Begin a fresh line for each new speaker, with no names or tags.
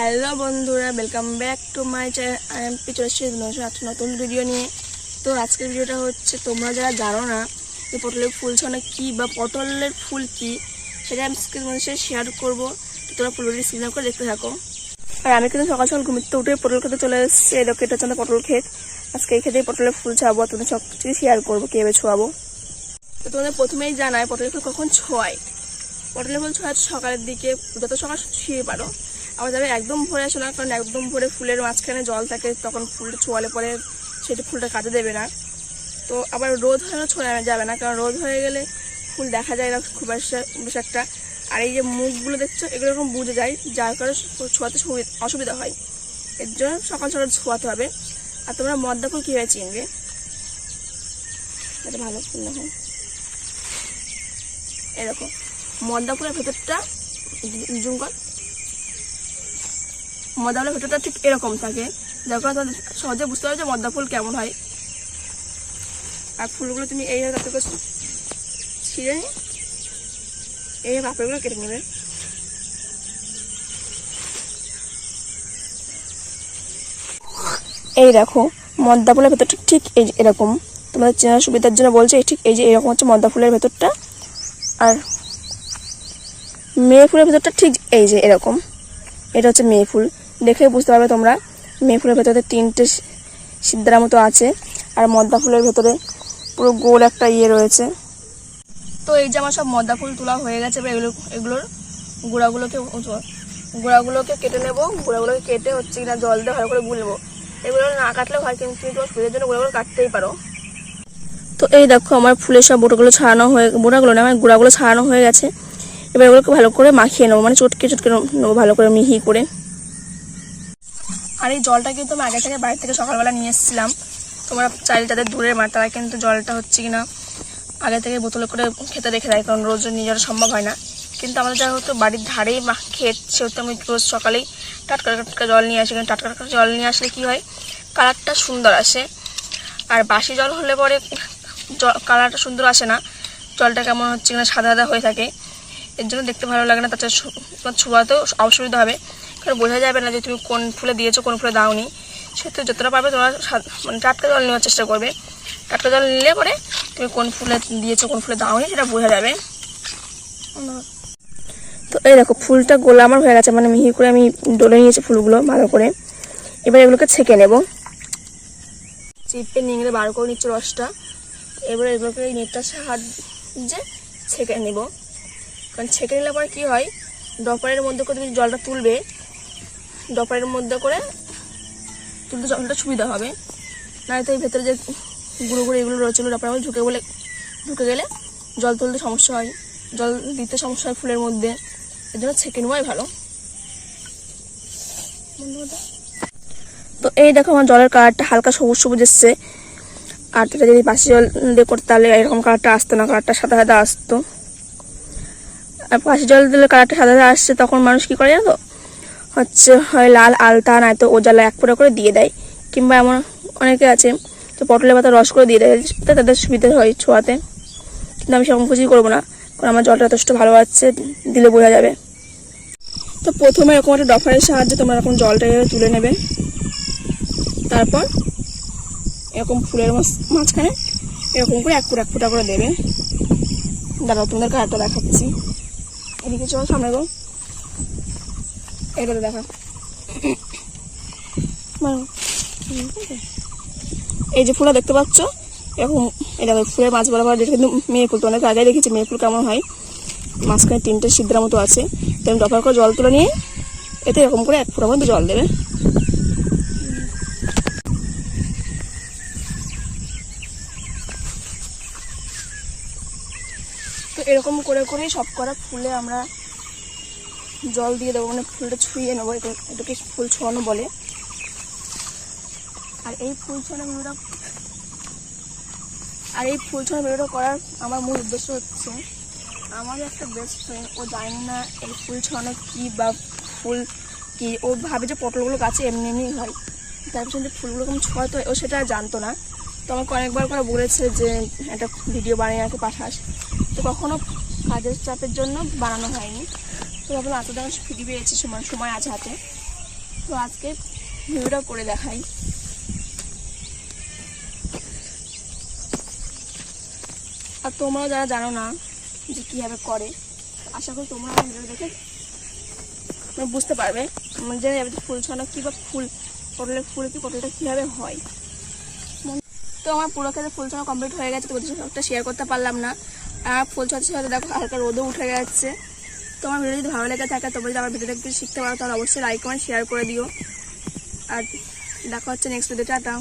Hello বন্ধুরা welcome back to my channel পিছনে এসেছি একটা নতুন ভিডিও নিয়ে। তো আজকের ভিডিওটা হচ্ছে, তোমরা যারা জানো না যে পটলের ফুল ছানা কী বা পটলের ফুল কী, সেটা আমি আজকের মানুষের শেয়ার করব। তোমরা পুরোটি সিগনাল করে দেখতে থাকো। আর আমি কিন্তু সকাল সকাল ঘুমিতে উঠে পটল খেতে চলে এসেছি। এরকম এটা হচ্ছে পটল ক্ষেত। আজকে এই খেতেই পটলের ফুল আর তোমাদের সব কিছু শেয়ার করব কীভাবে ছোয়াবো। তো তোমাদের প্রথমেই জানায় পটলের ফুল কখন ছোঁয়ায়? পটলের ফুল ছোঁয়া সকালের দিকে, যত সকাল ছুঁয়ে পারো। আবার যাবে একদম ভরে আসো না, কারণ একদম ভরে ফুলের মাঝখানে জল থাকে, তখন ফুলটা ছোয়ালে পরে সেটা ফুলটা কাটে দেবে না। তো আবার রোদ হয়ে ছোঁয়া যাবে না, কারণ রোদ হয়ে গেলে ফুল দেখা যায় না খুব বেশ একটা। আর এই যে মুখগুলো দেখছ, এগুলো এরকম বুঝে যায়, যার কারণে ছোঁয়াতে সুবি- অসুবিধা হয়। এর জন্য সকাল সকাল ছোঁয়াতে হবে। আর তোমরা মদ্দা ফুল কীভাবে চিনবে? এটা ভালো ফুল দেখো এরকম। মদ্দা ফুলের ভেতরটা জুম মদ্দা ফুলের ভেতরটা ঠিক এরকম থাকে। যার কারণে তোমাদের সহজে বুঝতে পারবে যে মদ্দা ফুল কেমন হয়। আর ফুলগুলো তুমি এইভাবে তাতে করে ছিঁড়ে এইভাবে পাপড়গুলো কেটে নেবে। এই দেখো মদ্দা ফুলের ভেতরটা ঠিক এই এরকম। তোমাদের চেনার সুবিধার জন্য বলছে ঠিক এই যে এরকম হচ্ছে মদ্দা ফুলের ভেতরটা। আর মেয়ে ফুলের ভেতরটা ঠিক এই যে এরকম। এটা হচ্ছে মেয়ে ফুল। দেখে বুঝতে পারবে তোমরা। মেয়ে ফুলের ভেতরে তিনটে সিদ্ধার মতো আছে, আর মদ্দা ফুলের ভেতরে পুরো গোল একটা ইয়ে রয়েছে। তো এই যে আমার সব মদ্দা ফুল তোলা হয়ে গেছে, এবার এগুলো এগুলোর গোড়াগুলোকে গোড়াগুলোকে কেটে নেব। গোড়াগুলোকে কেটে হচ্ছে কিনা জল দিয়ে ভালো করে গুলবো। এগুলো না কাটলেও হয়, কিন্তু তুমি তোমার ফুলের জন্য গোড়াগুলো কাটতেই পারো। তো এই দেখো, আমার ফুলের সব বোটাগুলো ছাড়ানো হয়ে বোটাগুলো না, আমার গোড়াগুলো ছাড়ানো হয়ে গেছে। এবার এগুলোকে ভালো করে মাখিয়ে নেব মানে চটকে চটকে নেব, ভালো করে মিহি করে। আর এই জলটা কিন্তু আমি আগে থেকে বাড়ি থেকে সকালবেলা নিয়ে এসেছিলাম। তোমরা চাইলে যাদের দূরের মাঠ তারা কিন্তু জলটা হচ্ছে কিনা আগে থেকে বোতলে করে খেতে রেখে দেয়, কারণ রোজ নিয়ে যাওয়া সম্ভব হয় না। কিন্তু আমাদের যা হতো বাড়ির ধারেই মা ক্ষেত, সেহেতু আমি রোজ সকালেই টাটকা টাটকা জল নিয়ে আসি। কারণ টাটকা টাটকা জল নিয়ে আসলে কি হয়? কালারটা সুন্দর আসে। আর বাসি জল হলে পরে জল কালারটা সুন্দর আসে না। জলটা কেমন হচ্ছে কিনা সাদা সাদা হয়ে থাকে। এর জন্য দেখতে ভালো লাগে না, তাছাড়া তোমার ছোঁয়াতেও অসুবিধা হবে। কারণ বোঝা যাবে না যে তুমি কোন ফুলে দিয়েছ, কোন ফুলে দাওনি। সেহেতু যতটা পারবে তোমরা মানে টাটকা জল নেওয়ার চেষ্টা করবে। টাটকা জল নিলে পরে তুমি কোন ফুলে দিয়েছ, কোন ফুলে দাওনি সেটা বোঝা যাবে। তো এই দেখো, ফুলটা গোলা আমার হয়ে গেছে মানে মিহি করে আমি ডলে নিয়েছি ফুলগুলো ভালো করে। এবার এগুলোকে ছেঁকে নেব। চিপে নিংড়ে বার করে নিচ্ছে রসটা। এবার এগুলোকে এই নেটটার সাহায্যে ছেঁকে নেব। কারণ ছেঁকে নিলে পরে কী হয়? ডপারের মধ্যে করে তুমি জলটা তুলবে, ডপারের মধ্যে করে তুলতে জলটা সুবিধা হবে। নয়তো এই ভেতরে যে গুঁড়ো গুঁড়ো এগুলো রয়েছে ডপারের মধ্যে ঢুকে বলে, ঢুকে গেলে জল তুলতে সমস্যা হয়। জল দিতে সমস্যা হয় ফুলের মধ্যে, এর জন্য ছেঁকে নেওয়াই ভালো। তো এই দেখো আমার জলের কালারটা হালকা সবুজ সবুজ এসছে। আর এটা যদি বাসি জল দিয়ে করতে তাহলে এরকম কালারটা আসতো না, কালারটা সাদা সাদা আসতো। আর পাশে জল দিলে কালারটা সাদা সাদা আসছে, তখন মানুষ কি করে জানো? হচ্ছে হয় লাল আলতা, নয়তো ওজালা এক ফোঁটা করে দিয়ে দেয়। কিংবা এমন অনেকে আছে তো পটলের পাতা রস করে দিয়ে দেয় তাদের সুবিধা হয় ছোঁয়াতে। কিন্তু আমি সেরকম কিছুই করব না, কারণ আমার জলটা যথেষ্ট ভালো আছে, দিলে বোঝা যাবে। তো প্রথমে এরকম একটা ডফারের সাহায্যে তোমরা এরকম জলটা তুলে নেবে। তারপর এরকম ফুলের মাঝ- মাঝখানে এরকম করে এক ফুট, এক ফুটা করে দেবে। দাঁড়াও, তোমাদের কারটা দেখাচ্ছি। এদিকে চল সামনে গো। এটা দেখা। এই যে ফুলটা দেখতে পাচ্ছ? এরকম এটা ফুলের মাছ বরাবর বলা কিন্তু মেয়ে ফুল তো অনেক আগে দেখেছি, মেয়ে ফুল কেমন হয়। মাঝখানে তিনটে সিদ্ধার মতো আছে। তেমন ডপার করে জল তুলে নিয়ে এতে এরকম করে এক ফুটার মধ্যে জল দেবে। তো এরকম করে করেই সব করা ফুলে আমরা জল দিয়ে দেবো মানে ফুলটা ছুঁয়ে নেব এটা- এটাকে ফুল ছোঁয়ানো বলে। আর এই ফুল ছোঁয়ানো আর এই ফুল ছোঁয়ানো ভিডিওটা করার আমার মূল উদ্দেশ্য হচ্ছে আমার একটা বেস্ট ফ্রেন্ড ও জানে না এই ফুল ছড়ানো কী বা ফুল কি। ও ভাবে যে পটলগুলো গাছে এমনি এমনি হয়। তার পিছনে যে ফুলগুলো কেমন ছোঁয়াতে হয় ও সেটা জানতো না। তো আমাকে অনেকবার করে বলেছে যে, একটা ভিডিও বানিয়ে আমাকে পাঠাস। তো কখনো কাজের চাপের জন্য বানানো হয়নি। তো ভাবলাম এত যখন ফ্রি পেয়েছি সময় সময় আছে হাতে। তো আজকে ভিডিওটা করে দেখাই। আর তোমরাও যারা জানো না যে কীভাবে করে, আশা করি তোমরা আমার ভিডিও দেখে বুঝতে পারবে। যে ফুল ছড়ানো কী বা ফুল পটলের ফুল কি, পটলটা কীভাবে হয়। তো আমার পুরো ক্ষেত্রে ফুল ছড়া কমপ্লিট হয়ে গেছে, তোমাদের সাথে শেয়ার করতে পারলাম না। ফুল ছড়াতে সাথে দেখো, হালকা রোদও উঠে গেছে। তোমার ভিডিও যদি ভালো লেগে থাকে, তোমরা যদি আমার ভিডিওটা একটু শিখতে পারো, তাহলে অবশ্যই লাইক কমেন্ট শেয়ার করে দিও। আর দেখা হচ্ছে নেক্সট ভিডিও টাটা।